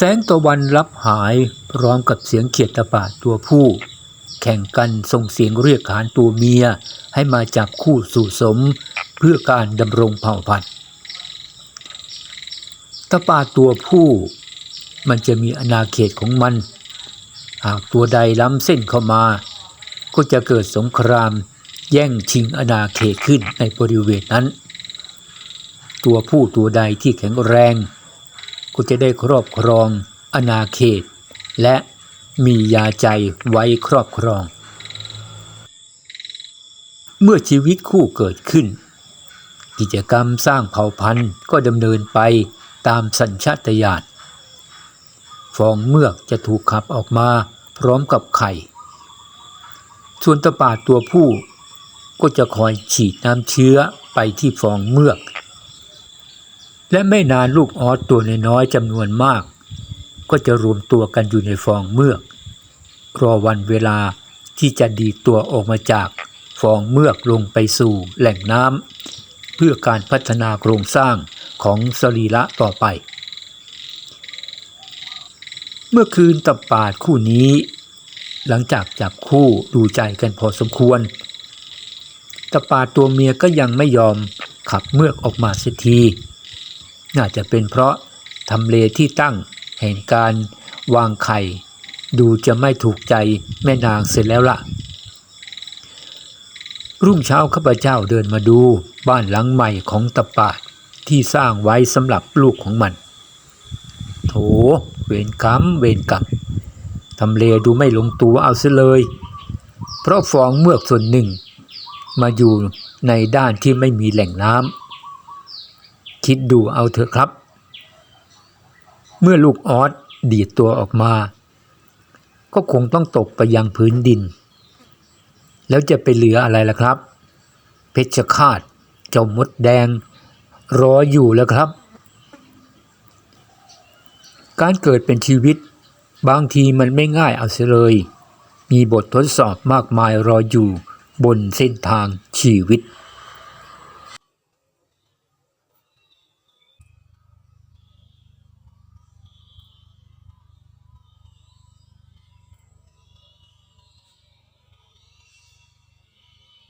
แสงตะวันรับหายพร้อมกับเสียงเขียดตะปาดตัวผู้ แข่งกันส่งเสียงเรียกขานตัวเมียให้มาจับคู่สู่สม เพื่อการดำรงเผ่าพันธุ์ตะปาดตัวผู้ มันจะมีอาณาเขตของมัน หากตัวใดล้ำเส้นเข้ามา ก็จะเกิดสงคราม แย่งชิงอาณาเขตขึ้นในบริเวณนั้น ตัวผู้ตัวใดที่แข็งแรง ก็จะได้ครอบครองอาณาเขต และมียาใจไว้ครอบครอง เมื่อชีวิตคู่เกิดขึ้น กิจกรรมสร้างเผ่าพันธุ์ก็ดำเนินไปตามสัญชาตญาณฟองเมือกจะถูกขับออกมาพร้อมกับไข่ ส่วนตะปาดตัวผู้ก็จะคอยฉีดน้ำเชื้อไปที่ฟองเมือก และไม่นานลูกออสตัวนน้อยจำนวนมาก ก็จะรวมตัวกันอยู่ในฟองเมือก รอวันเวลาที่จะดีตัวออกมาจากฟองเมือกลงไปสู่แหล่งน้ำเพื่อการพัฒนาโครงสร้างของสรีระต่อไป เมื่อคืนตับปาดคู่นี้ หลังจากจับคู่ดูใจกันพอสมควรตะปาดตัวเมียก็ยังไม่ยอมขับเมือกออกมาเสียที น่าจะเป็นเพราะทำเลที่ตั้งแห่งการวางไข่ ดูจะไม่ถูกใจแม่นางเสร็จแล้วล่ะ รุ่งเช้าข้าพเจ้าเดินมาดูบ้านหลังใหม่ของตะปาดที่สร้างไว้สำหรับลูกของมัน โถ เวรกรรมเวรกรรมทำเลดูไม่ลงตัวเอาเสเลย เพราะฟองเมือกส่วนหนึ่ง มาอยู่ในด้านที่ไม่มีแหล่งน้ำ คิดดูเอาเถอะครับ เมื่อลูกออสดีดตัวออกมา ก็คงต้องตกไปยังพื้นดิน แล้วจะไปเหลืออะไรล่ะครับ เพชฌฆาตเจ้ามดแดง รออยู่แล้วครับ การเกิดเป็นชีวิต บางทีมันไม่ง่ายเอาเสียเลย มีบททดสอบมากมายรออยู่บนเส้นทางชีวิต